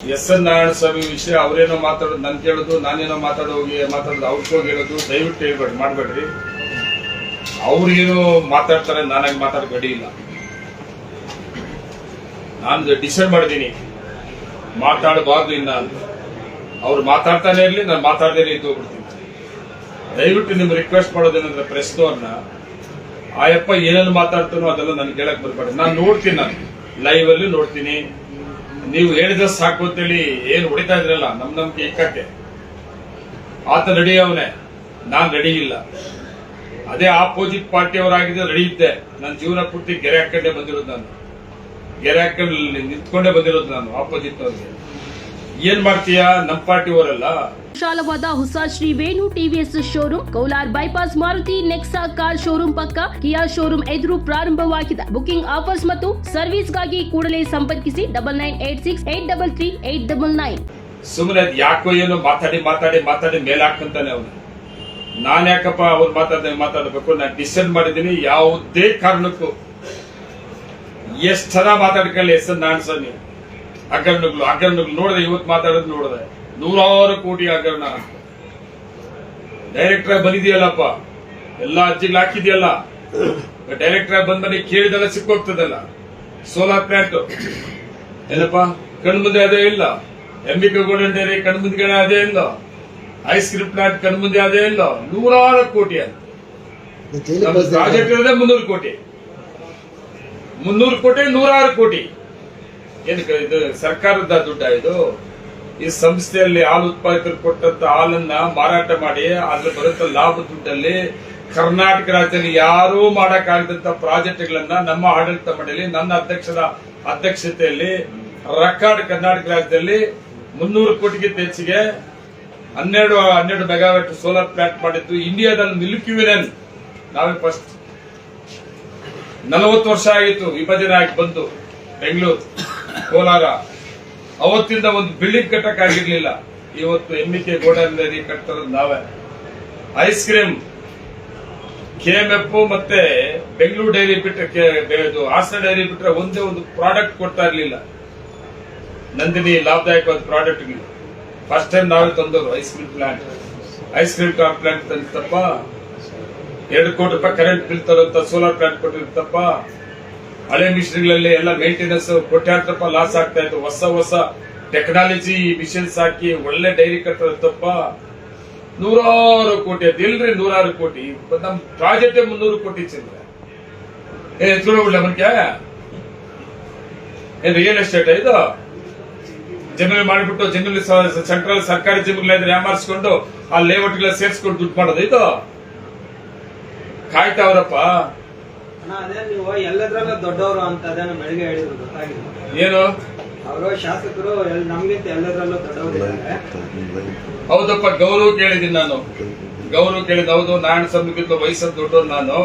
S N Narayana ಸ್ವಾಮಿ ವಿಷಯ, ಅವರೇನೋ ಮಾತಾಡೋದು, ನನ್ ಕೇಳೋದು, ನಾನೇನೋ ಮಾತಾಡೋ ಹೋಗಿ ಮಾತಾಡೋದು ಹೋಗಿ ಹೇಳೋದು ದಯವಿಟ್ಟು ಹೇಳ್ಬೇಡಿ, ಮಾಡ್ಬೇಡ್ರಿ. ಅವ್ರಿಗೇನು ಮಾತಾಡ್ತಾರೆ, ನಾನಾಗಿ ಮಾತಾಡೋ ಗಡಿ ಇಲ್ಲ. ನಾನು ಡಿಸೈಡ್ ಮಾಡಿದ್ದೀನಿ ಮಾತಾಡಬಾರ್ದು ಇನ್ನ ಅವ್ರು ಮಾತಾಡ್ತಾನೆ ಇರಲಿ, ನಾನು ಮಾತಾಡ್ದೇನೆ ಇದ್ದು ಹೋಗ್ಬಿಡ್ತೀನಿ. ದಯವಿಟ್ಟು ನಿಮ್ಗೆ ರಿಕ್ವೆಸ್ಟ್ ಮಾಡೋದೇನಂದ್ರೆ ಪ್ರೆಸ್ನವ್ರನ್ನ ಆಯಪ್ಪ, ಏನೇನು ಮಾತಾಡ್ತಾನೋ ಅದೆಲ್ಲ ನನ್ಗೆ ಹೇಳಕ್ ಬರ್ಬೇಡ. ನಾನು ನೋಡ್ತೀನಿ ನಾನು. ಲೈವ್ ಅಲ್ಲಿ ನೋಡ್ತೀನಿ. ನೀವು ಹೇಳಿದ್ರೆ ಸಾಕು ಅಂತೇಳಿ ಏನ್ ಹೊಡಿತಾ ಇದ್ರಲ್ಲ, ನಮ್ ನಮ್ಗೆ ಇಕ್ಕಕ್ಕೆ. ಆತ ರೆಡಿ ಅವನೇ, ನಾನ್ ರೆಡಿ ಇಲ್ಲ. ಅದೇ ಆಪೋಸಿಟ್ ಪಾರ್ಟಿಯವರಾಗಿದ್ದೆ ರೆಡಿ ಇದ್ದೆ. ನನ್ನ ಜೀವನ ಪೂರ್ತಿ ಗೆರೆ ಹಾಕೊಂಡೇ ಬಂದಿರೋದು ನಾನು. ಗೆರೆ ಹಾಕೊಂಡು ನಿಂತ್ಕೊಂಡೇ ಬಂದಿರೋದು ನಾನು ಆಪೋಸಿಟ್ ಅವ್ರಿಗೆ. ಏನ್ ಮಾಡ್ತೀಯಾ? ನಮ್ ಪಾರ್ಟಿಯವರಲ್ಲ ವಿಶಾಲವಾದ ಹೊಸ Shri Venu TVS showroom Kaular bypass Maruti Nexa car showroom ಪಕ್ಕ ಕಿಯಾ ಶೋರೂಮ್ ಎದುರು ಪ್ರಾರಂಭವಾಗಿದೆ. ಬುಕಿಂಗ್ ಆಫರ್ಸ್ ಮತ್ತು ಸರ್ವಿಸ್ಗಾಗಿ ಕೂಡಲೇ ಸಂಪರ್ಕಿಸಿ double nine eight six eight double three eight double nine ಸುಮ್ಮನೆ ಯಾಕೋ ಏನೋ ಮಾತಾಡಿ ಮಾತಾಡಿ ಮಾತಾಡಿ ಮೇಲೆ ಹಾಕಂತಾನೆ ಅವನು. ನಾನ್ ಯಾಕಪ್ಪ ಅವ್ರು ಮಾತಾಡ್ದೆ ಮಾತಾಡಬೇಕು? ನಾನು ಡಿಸೈಡ್ ಮಾಡಿದ್ದೀನಿ ಯಾವುದೇ ಕಾರಣಕ್ಕೂ. ಎಷ್ಟು ಜನ ಮಾತಾಡ್ಕೊಳ್ಳಿ ಎಸ್ ನಾನ್ ಸ್ವಾಮಿ ಹಗರಣಗಳು ಹಗರಣಗಳು ನೋಡಿದೆ ಇವತ್ತು ಮಾತಾಡೋದು ನೋಡಿದೆ. ನೂರಾರು ಕೋಟಿ ಹಗರಣ ಡೈರೆಕ್ಟರ್ ಬಂದಿದೆಯಲ್ಲಪ್ಪ ಎಲ್ಲ ಅಜ್ಜಿಗಳು ಹಾಕಿದ್ಯಲ್ಲ ಡೈರೆಕ್ಟರ್ ಬಂದ ಮನೆ ಕೇಳಿದೆಲ್ಲ ಸಿಕ್ಕೋಗ್ತದಲ್ಲ? ಸೋಲಾರ್ ಪ್ಲಾಂಟ್ ಏನಪ್ಪ? ಕಣ್ ಮುಂದೆ ಅದೇ ಇಲ್ಲ. ಎಂಬಿಕೆ ಗೋಲ್ಡನ್ ಕಣ್ ಮುಂದೆ ಅದೇ ಇಲ್ಲ. ಐಸ್ ಕ್ರೀಮ್ ಪ್ಲಾಂಟ್ ಕಣ್ ಮುಂದೆ ಅದೇ ಇಲ್ಲ. ನೂರಾರು ಕೋಟಿ ಅಂತ ಪ್ರಾಜೆಕ್ಟ್ ಇರೋದೇ ಮುನ್ನೂರು ಕೋಟಿ. ಮುನ್ನೂರು ಕೋಟಿ ನೂರಾರು ಕೋಟಿ. ಏನಕ್ಕೆ ಇದು ಸರ್ಕಾರದ ದುಡ್ಡ ಇದು? ಈ ಸಂಸ್ಥೆಯಲ್ಲಿ ಹಾಲು ಉತ್ಪಾದಕರು ಕೊಟ್ಟಂತ ಹಾಲನ್ನ ಮಾರಾಟ ಮಾಡಿ ಅದ್ರ ಬರುತ್ತ ಲಾಭ ದುಡ್ಡಲ್ಲಿ ಕರ್ನಾಟಕ ರಾಜ್ಯದಲ್ಲಿ ಯಾರೂ ಮಾಡಕ್ಕಾಗದಂತ ಪ್ರಾಜೆಕ್ಟ್ಗಳನ್ನ ನಮ್ಮ ಆಡಳಿತ ಮಂಡಳಿ, ನನ್ನ ಅಧ್ಯಕ್ಷರ ಅಧ್ಯಕ್ಷತೆಯಲ್ಲಿ ರೆಕಾರ್ಡ್ ಕರ್ನಾಟಕ ರಾಜ್ಯದಲ್ಲಿ ಮುನ್ನೂರು ಕೋಟಿಗಿಂತ ಹೆಚ್ಚಿಗೆ ಹನ್ನೆರಡು ಹನ್ನೆರಡು ಮೆಗಾವ್ಯಾಟ್ ಸೋಲಾರ್ ಪ್ಲಾಂಟ್ ಮಾಡಿದ್ದು ಇಂಡಿಯಾದಲ್ಲಿ ಮಿಲ್ಕಿ ನಾವೇ ಫಸ್ಟ್ ನಲವತ್ತು ವರ್ಷ ಆಗಿತ್ತು ವಿಭಜನೆ ಆಗಿ ಬಂದು ಬೆಂಗಳೂರು. ಕೋಲಾರ. ಅವತ್ತಿಂದ ಒಂದು ಬಿಲ್ಡಿಂಗ್ ಕಟ್ಟಕ್ ಆಗಿರ್ಲಿಲ್ಲ ಇವತ್ತು ಗೋಡನ್ ಡೈರಿ ಕಟ್ತಿರೋದು ನಾವೇ. ಐಸ್ ಕ್ರೀಮ್ ಕೆಎಂಎಫ್ ಮತ್ತೆ ಬೆಂಗಳೂರು ಡೈರಿ ಬಿಟ್ಟರೆ ಹಾಸನ ಡೈರಿ ಬಿಟ್ಟರೆ ಒಂದೇ ಒಂದು ಪ್ರಾಡಕ್ಟ್ ಕೊಡ್ತಾ ಇರಲಿಲ್ಲ. ನಂದಿನಿ ಲಾಭದಾಯಕವಾದ ಪ್ರಾಡಕ್ಟ್ ಫಸ್ಟ್ ಟೈಮ್ ನಾವೇ ತಂದವರು ice cream plant ice cream plant ತಂದಿತ್ತಪ್ಪ. ಎರಡು ಕೋಟಿ ರೂಪಾಯಿ ಕರೆಂಟ್ ಬಿಲ್ ತರುವಂತ ಸೋಲಾರ್ ಪ್ಲಾಂಟ್ ಕೊಟ್ಟಿರುತ್ತಪ್ಪ. ಹಳೆ ಮಿಷನ್ಗಳಲ್ಲಿ ಎಲ್ಲ ಮೇಂಟೆನೆನ್ಸ್ ಕೋಟ್ಯಾಂತರ ಲಾಸ್ ಆಗ್ತಾ ಇತ್ತು. ಹೊಸ ಹೊಸ ಟೆಕ್ನಾಲಜಿ ಮಿಷಿನ್ಸ್ ಹಾಕಿ ಒಳ್ಳೆ ಡೈರಿ ಕಟ್ಟಪ್ಪ ನೂರಾರು ಕೋಟಿ ಅದು ಎಲ್ರಿ ನೂರಾರು ಕೋಟಿ. ನಮ್ ಪ್ರಾಜೆಕ್ಟ್ ಮುನ್ನೂರು ಕೋಟಿ ಚಿಲ್ಲರೆ ಏನ್ ಏನ್ ರಿಯಲ್ ಎಸ್ಟೇಟ್ ಇದು? ಜಮೀನು ಮಾಡಿಬಿಟ್ಟು ಜಮೀನು ಸೆಂಟ್ರಲ್ ಸರ್ಕಾರಿ ಜಮೀನುಗಳಿದ್ರೆ ಯಾಮಾರಿಸ್ಕೊಂಡು ಆ ಲೇಔಟ್ಗಳ ಸೇರಿಸ್ಕೊಂಡು ದುಡ್ಡು ಮಾಡೋದು ಇದು? ಕಾಯ್ತಾವ್ರಪ್ಪ. ಅದೇ ನೀವು ಎಲ್ಲದ್ರಲ್ಲೂ ದೊಡ್ಡವರು ಅಂತ ಬೆಳಿಗ್ಗೆ ಹೇಳಿದ್ರು ಗೊತ್ತಾಗಿಲ್ಲ. ಏನು? ಅವರು ಶಾಸಕರು ನಮ್ಗಿಂತ ಎಲ್ಲದ್ರಲ್ಲೂ ದೊಡ್ಡವರು ಇದ್ದಾರೆ. ಹೌದಪ್ಪ ಗೌರವ ಕೇಳಿದ್ದೀನಿ ನಾನು. ಗೌರವ ಕೇಳಿದ ಹೌದು ನಾರಾಯಣ ಸ್ವಾಮಿಗಿಂತ ವಯಸ್ಸಲ್ಲಿ ದೊಡ್ಡವ್ರು ನಾನು.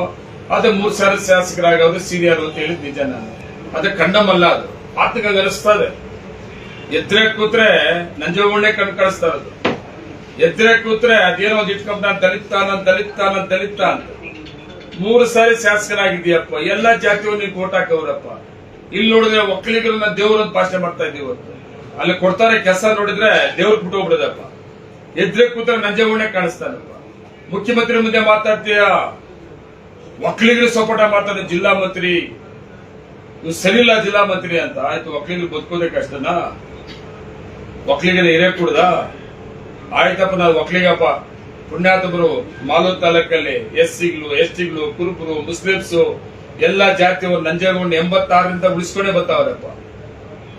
ಅದೇ ಮೂರ್ ಸಾವಿರ ಶಾಸಕರಾಗೋದು ಸೀನಿಯರ್ ಅಂತ ಹೇಳಿದ್ ನಿಜ ನಾನು. ಅದೇ ಕಂಡಮಲ್ಲ ಅದು. ಆತಗ ಅನಿಸ್ತದೆ ಎದ್ರೆ ಕೂತ್ರೆ ನಂಜೋಗೊಂಡೆ ಕಣ್ ಕಳಿಸ್ತಾ ಇರೋದು. ಎದ್ರೆ ಕೂತ್ರೆ ಅದೇನೋ ಒಂದು ಇಟ್ಕೊಂಡ್ ನಾನು ದಲಿತ ನಾನು ದಲಿತ ನಾನು ದಲಿತ ಅಂತ. ಮೂರು ಸಾರಿ ಶಾಸಕರಾಗಿದ್ದೀಯಪ್ಪ. ಎಲ್ಲ ಜಾತಿಯವ್ರು ನೀವು ಓಟ್ ಹಾಕವ್ರಪ್ಪ. ಇಲ್ಲಿ ನೋಡಿದ್ರೆ ಒಕ್ಕಲಿಗರನ್ನ ದೇವ್ರನ್ನ ಭಾಷೆ ಮಾಡ್ತಾ ಇದ್ದೀವಿ ಇವತ್ತು. ಅಲ್ಲಿ ಕೊಡ್ತಾರೆ ಕೆಲಸ ನೋಡಿದ್ರೆ ದೇವ್ರ ಬಿಟ್ಟು ಹೋಗ್ಬಿಡದಪ್ಪ. ಎದ್ರೆ ಕೂತ್ರೆ ನಂಜಗುಣೆ ಕಾಣಿಸ್ತಾನಪ್ಪ. ಮುಖ್ಯಮಂತ್ರಿ ಮುಂದೆ ಮಾತಾಡ್ತೀಯ? ಒಕ್ಕಲಿಗರು ಸಪೋಟ ಮಾಡ್ತಾನೆ ಜಿಲ್ಲಾ ಮಂತ್ರಿ. ಇವ್ ಸರಿಯಿಲ್ಲ ಜಿಲ್ಲಾ ಮಂತ್ರಿ ಅಂತ. ಆಯ್ತು, ಒಕ್ಕಲಿಗರು ಬದುಕೋದೇ ಕಷ್ಟನಾ? ಒಕ್ಕಲಿಗರ ಹಿರೇ ಕೂಡ ಆಯ್ತಪ್ಪ ನಾವು ಒಕ್ಕಲಿಗಪ್ಪ. ಪುಣ್ಯಾತಮರು ಮಾಲೂರು ತಾಲೂಕಲ್ಲಿ ಎಸ್ ಸಿಗಳು ಎಸ್ ಟಿಗಳು ಕುರುಬರು, ಮುಸ್ಲಿಮ್ಸ್ ಎಲ್ಲಾ ಜಾತಿಯವರು ನಂಜನಗೊಂಡು ಎಂಬತ್ತಾರರಿಂದ ಉಳಿಸ್ಕೊಂಡೇ ಬರ್ತಾವ್ರಪ್ಪ.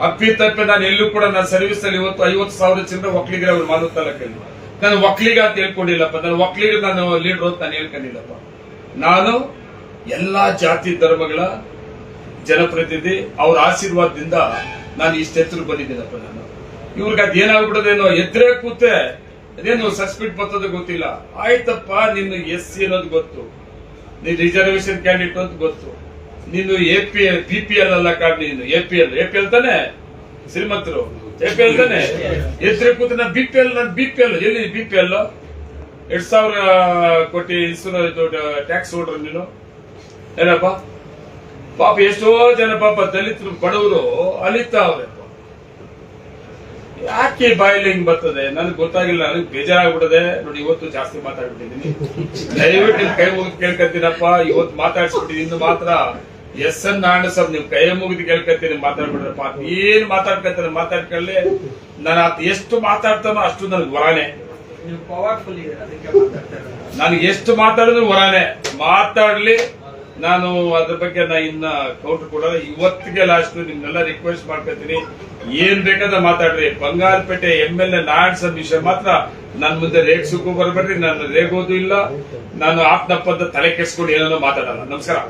ಅಪ್ಪಿ ತಪ್ಪಿ ನಾನು ಎಲ್ಲೂ ಕೂಡ ನನ್ನ ಸರ್ವಿಸ್ ಅಲ್ಲಿ ಇವತ್ತು ಐವತ್ತು ಸಾವಿರ ಚಿಲ್ಲರೆ ಒಕ್ಕಲಿಗರ ಅವ್ರು ಮಾಲೂರು ತಾಲೂಕಲ್ಲಿ. ನಾನು ಒಕ್ಕಲಿಗ ಅಂತ ಹೇಳ್ಕೊಂಡಿಲ್ಲಪ್ಪ. ನಾನು ಒಕ್ಕಲಿಗ ನಾನು ಲೀಡರ್ ಅಂತ ನಾನು ಹೇಳ್ಕೊಂಡಿಲ್ಲಪ್ಪ. ನಾನು ಎಲ್ಲಾ ಜಾತಿ ಧರ್ಮಗಳ ಜನಪ್ರತಿನಿಧಿ, ಅವ್ರ ಆಶೀರ್ವಾದದಿಂದ ನಾನು ಇಷ್ಟೆತ್ತರು ಬಂದಿದ್ದೀನಪ್ಪ ನಾನು. ಇವ್ರಿಗೆ ಅದೇನಾಗ್ಬಿಡೋದೇನೋ ಎದ್ರೆ ಕೂತೆ ಅದೇನು ಸಸ್ಪೆಂಡ್ ಬರ್ತದೆ ಗೊತ್ತಿಲ್ಲ. ಆಯ್ತಪ್ಪ, ನಿನ್ನ ಎಸ್ ಸಿ ಅನ್ನೋದು ಗೊತ್ತು. ನೀನ್ ರಿಸರ್ವೇಶನ್ ಕ್ಯಾಂಡಿಡೇಟ್ ಅಂತ ಗೊತ್ತು. ನೀನು A P L B P L ಅಲ್ಲ ಕಾರ್ಡ್ ನೀನು. A P L A P L ತಾನೆ? ಶ್ರೀಮಂತರು. ಎ ಪಿ ಎಲ್ ತಾನೆ? ಎದ್ರೆ ಕೂತು ನಾನು ಬಿ ಪಿ ಎಲ್ ನಾನು ಬಿ ಪಿ ಎಲ್ ಎಲ್ಲಿ ಬಿ ಪಿ ಎಲ್ ಎರಡ್ ಸಾವಿರ ಕೋಟಿ ಇನ್ಸೂರೆನ್ಸ್ ಟ್ಯಾಕ್ಸ್ ಹೊಡ್ರು ನೀನು. ಏನಪ್ಪ? ಪಾಪ ಎಷ್ಟೋ ಜನ ಪಾಪ ದಲಿತರು, ಬಡವರು ಅಲಿತಾವ್ರೆ ಯಾಕೆ ಬಾಯಲ್ಲಿ ಹಿಂಗ್ ಬರ್ತದೆ? ನನಗೆ ಗೊತ್ತಾಗಿಲ್ಲ ನನಗೆ ಬೇಜಾರಾಗ್ಬಿಡದೆ ನೋಡಿ ಇವತ್ತು ಜಾಸ್ತಿ ಮಾತಾಡ್ಬಿಟ್ಟಿದ್ದೀನಿ. ದಯವಿಟ್ಟು ನಿಮ್ ಕೈ ಮುಗಿದು ಕೇಳ್ಕತ್ತೀನಪ್ಪ ಇವತ್ತು ಮಾತಾಡ್ಸ್ಬಿಟ್ಟಿದ್ದೀನಿ. ಇನ್ನು ಮಾತ್ರ ಎಸ್ ಎನ್ ನಾರಾಯಣ ಸರ್ ನೀವು ಕೈ ಮುಗಿದು ಕೇಳ್ಕತ್ತೀನಿ ಮಾತಾಡ್ಬಿಡ್ರಪ್ಪ ಏನ್ ಮಾತಾಡ್ಕತ್ತೀನಿ ಮಾತಾಡ್ಕೊಳ್ಳಿ. ನಾನು ಆತ ಎಷ್ಟು ಮಾತಾಡ್ತಾನೋ ಅಷ್ಟು ನನಗೆ ವರಾನೆ. ನೀವು ಪವರ್ಫುಲ್ ಇದೆ ಅದಕ್ಕೆ ಮಾತಾಡ್ತಾ ನನಗೆ ಎಷ್ಟು ಮಾತಾಡಿದ್ರು ವರಾನೆ. ಮಾತಾಡ್ಲಿ. ನಾನು ಅದ್ರ ಬಗ್ಗೆ ನಾ ಇನ್ನ ಕೌಂಟರ್ ಕೂಡ ಇವತ್ತಿಗೆ ಲಾಸ್ಟ್ ನಿಮ್ನೆಲ್ಲ ರಿಕ್ವೆಸ್ಟ್ ಮಾಡ್ಕೊತೀನಿ. ಏನ್ ಬೇಕಾದ್ರೆ ಮಾತಾಡ್ರಿ. Bangarapete M L A Swamy ವಿಷಯ ಮಾತ್ರ. ನನ್ ಮುಂದೆ ರೇಗ್ಸಕ್ಕೂ ಬರಬೇಡ್ರಿ. ನಾನು ರೇಗೋದು ಇಲ್ಲ. ನಾನು ಆಪ್ನಪ್ಪದ ತಲೆ ಕೆಡ್ಸ್ಕೊಂಡು ಏನೇನೋ ಮಾತಾಡಲ್ಲ. ನಮಸ್ಕಾರ.